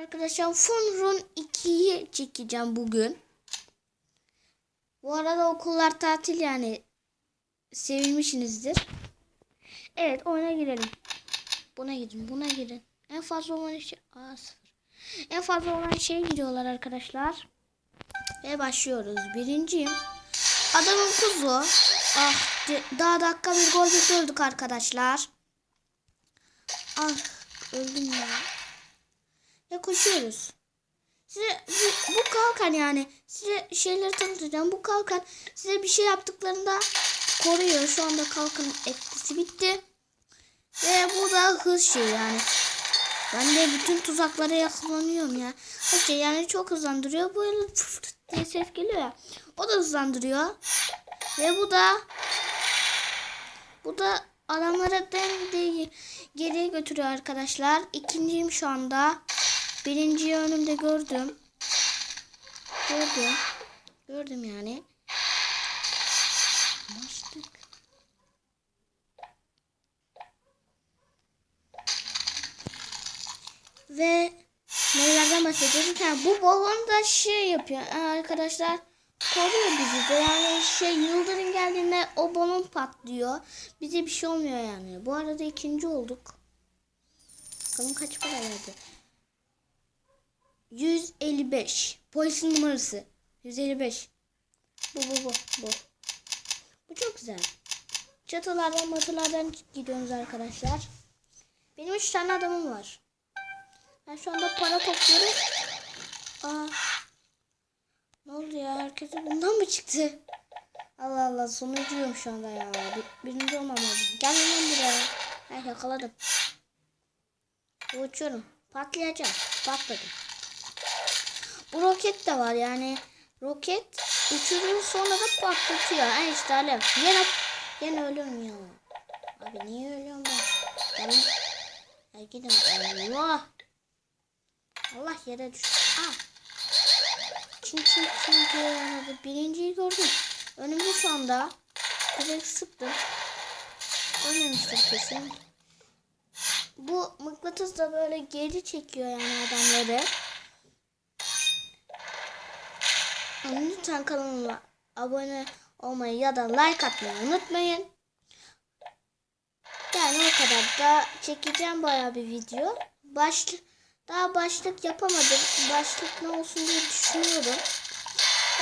Arkadaşlar Funrun 2'yi çekeceğim bugün. Bu arada okullar tatil yani sevinmişsinizdir. Evet oyuna girelim. Buna girin buna girin. En fazla olan şey Aa, sıfır. En fazla olan şeye giriyorlar arkadaşlar. Ve başlıyoruz. Birinciyim. Adamın kuzu. Ah daha dakika bir gol öldük arkadaşlar. Ah öldüm ya. Ve koşuyoruz. Size bu, bu kalkan yani size şeyleri tanıtacağım. Bu kalkan size bir şey yaptıklarında koruyor. Şu anda kalkanın etkisi bitti. Ve bu da hız şey yani. Ben de bütün tuzaklara yakalanıyorum ya. Hız şey yani çok hızlandırıyor. Böyle fıt fıt diye ses geliyor ya. O da hızlandırıyor. Ve bu da bu da adamları den de geriye götürüyor arkadaşlar. İkinciyim şu anda. Birinciyi önümde gördüm. Gördüm. Gördüm yani. Başlık. Ve nelerden bahsediyoruz? Yani bu balon da şey yapıyor arkadaşlar. Koruyor bizi de yani şey yıldırım geldiğinde o balon patlıyor. Bize bir şey olmuyor yani. Bu arada ikinci olduk. Bakalım kaç para verdi. 155. Polisin numarası. 155. Bu bu bu bu. Bu çok güzel. Çatılardan matılardan gidiyoruz arkadaşlar. Benim üç tane adamım var. Ben şu anda para topluyorum. Aa. Ne oldu ya? Herkese bundan mı çıktı? Allah Allah sonuncuyum şu anda ya. Bir, birinci olmam lazım. Gel lan buraya. Ha, yakaladım. Uçuyorum. Patlayacağım. Patladım. Bu roket de var yani. Roket uçuruyor sonra da patlatıyor. Ha işte alev. Yine, yine ölüyorum ya. Abi niye ölüyorum ben? Ben ya gidin. Allah. Allah yere düştü. Ah. Çin çin çin diye yanadı. Birinciyi gördüm. Önümde şu anda. Direkt sıktım. Ölmemiştir kesin. Bu mıknatıs da böyle geri çekiyor yani adamları. Lütfen kanalıma abone olmayı ya da like atmayı unutmayın. Yani o kadar da çekeceğim baya bir video. Başlık daha başlık yapamadım. Başlık ne olsun diye düşünüyorum.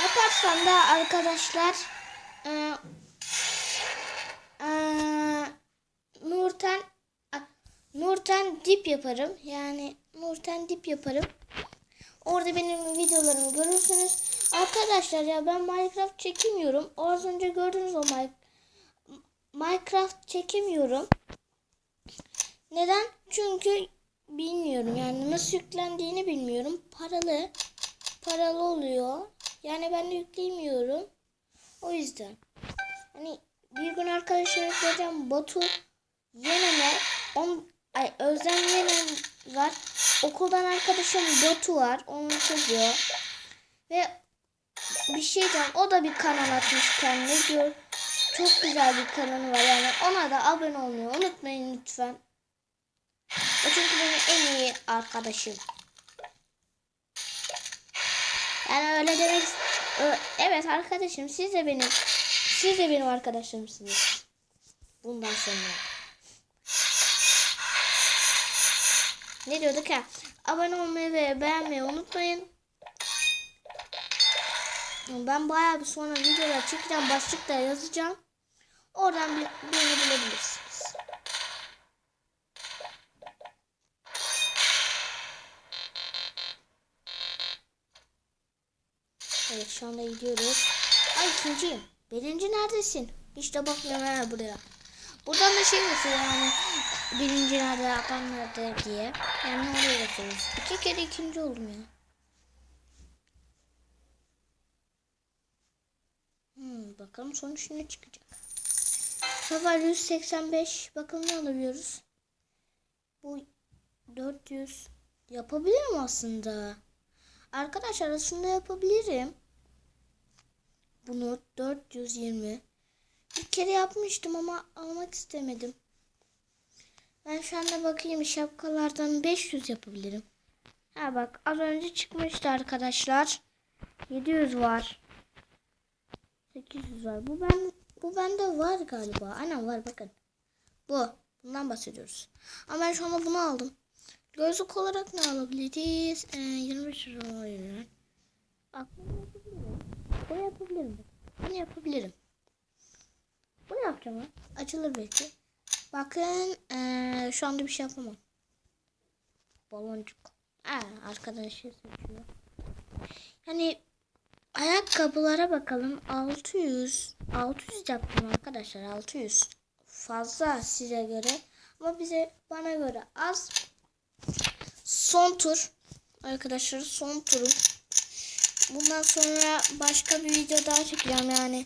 Yaparsam da arkadaşlar e, e, Nurten Nurten dip yaparım. Yani Nurten dip yaparım. Orada benim videolarımı görürsünüz. Arkadaşlar ya ben Minecraft çekemiyorum. Az önce gördünüz o Mi- Minecraft çekemiyorum. Neden? Çünkü bilmiyorum yani nasıl yüklendiğini bilmiyorum. Paralı. Paralı oluyor. Yani ben de yükleyemiyorum. O yüzden. Hani bir gün arkadaşlar yükleyeceğim. Batu Yeneme. On, ay Özlem Yenem var. Okuldan arkadaşım Batu var. Onun çocuğu. Ve bir şey diyeceğim. O da bir kanal açmış kendine. Diyor. Çok güzel bir kanalı var. Yani ona da abone olmayı unutmayın lütfen. O çünkü benim en iyi arkadaşım. Yani öyle demek Evet arkadaşım siz de benim siz de benim arkadaşımsınız. Bundan sonra. Ne diyorduk ya? Abone olmayı ve beğenmeyi unutmayın. Ben bayağı bir sonra videolar çekeceğim. Başlıkta yazacağım. Oradan bir, beni bulabilirsiniz. Evet şu anda gidiyoruz. Ay ikinciyim. Birinci neredesin? Hiç de bakmıyorum ha buraya. Buradan da şey yazıyor yani birinci nerede adam nerede diye. Yani ne oluyor yazıyoruz. İki kere ikinci oldum ya. Hmm, bakalım sonuç ne çıkacak. Sefer 185. Bakalım ne alabiliyoruz. Bu 400. Yapabilirim aslında. Arkadaşlar aslında yapabilirim. Bunu 420. Bir kere yapmıştım ama almak istemedim. Ben şu anda bakayım şapkalardan 500 yapabilirim. Ha bak az önce çıkmıştı arkadaşlar. 700 var. 800 var. Bu ben bu bende var galiba. Aynen var bakın. Bu. Bundan bahsediyoruz. Ama ben şu anda bunu aldım. Gözlük olarak ne alabiliriz? Ee, 25 lira var. Aklımda yapabilirim. Bunu yapabilirim. Bunu yapabilirim. Bunu yapacağım. Açılır belki. Bakın ee, şu anda bir şey yapamam. Baloncuk. Ha, arkadaşı seçiyor. Yani ayakkabılara bakalım. 600. 600 yaptım arkadaşlar. 600. Fazla size göre. Ama bize bana göre az. Son tur. Arkadaşlar son turum. Bundan sonra başka bir video daha çekeceğim yani.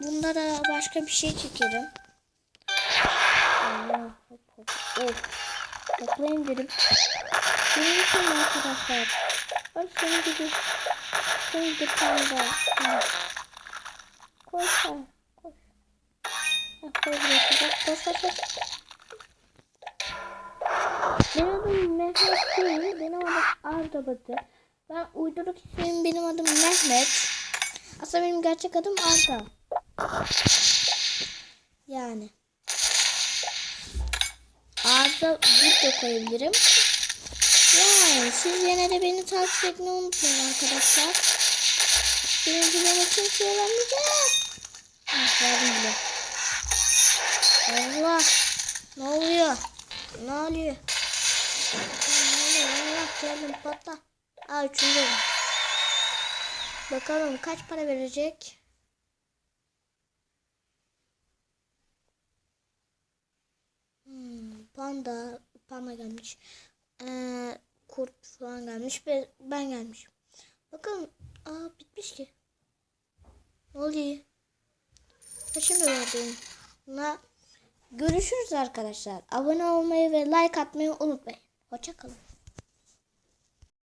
Bunda da başka bir şey çekerim. Hop. Toplayın dedim. Benim için arkadaşlar. Ay seni gidi. Seni gidi panda. Koş ha. Koş. Koş. Koş koş koş. Benim adım Mehmet değil. Benim adım Arda Batı. Ben uyduruk ismim benim adım Mehmet. Aslında benim gerçek adım Arda. Yani. Arda video koyabilirim. Yani siz yine de beni takip etmeyi unutmayın arkadaşlar. Birinci beni kimseye vermeyeceğim. Ah verdim bile. Allah. Ne oluyor? Ne oluyor? Ne oluyor? Allah geldim patla. Aa üçüncü. Bakalım kaç para verecek? Panda, panda gelmiş. Ee, kurt falan gelmiş ve ben gelmişim. Bakalım. Aa bitmiş ki. Ne oluyor? Ha, şimdi. Buna görüşürüz arkadaşlar. Abone olmayı ve like atmayı unutmayın. Hoşçakalın.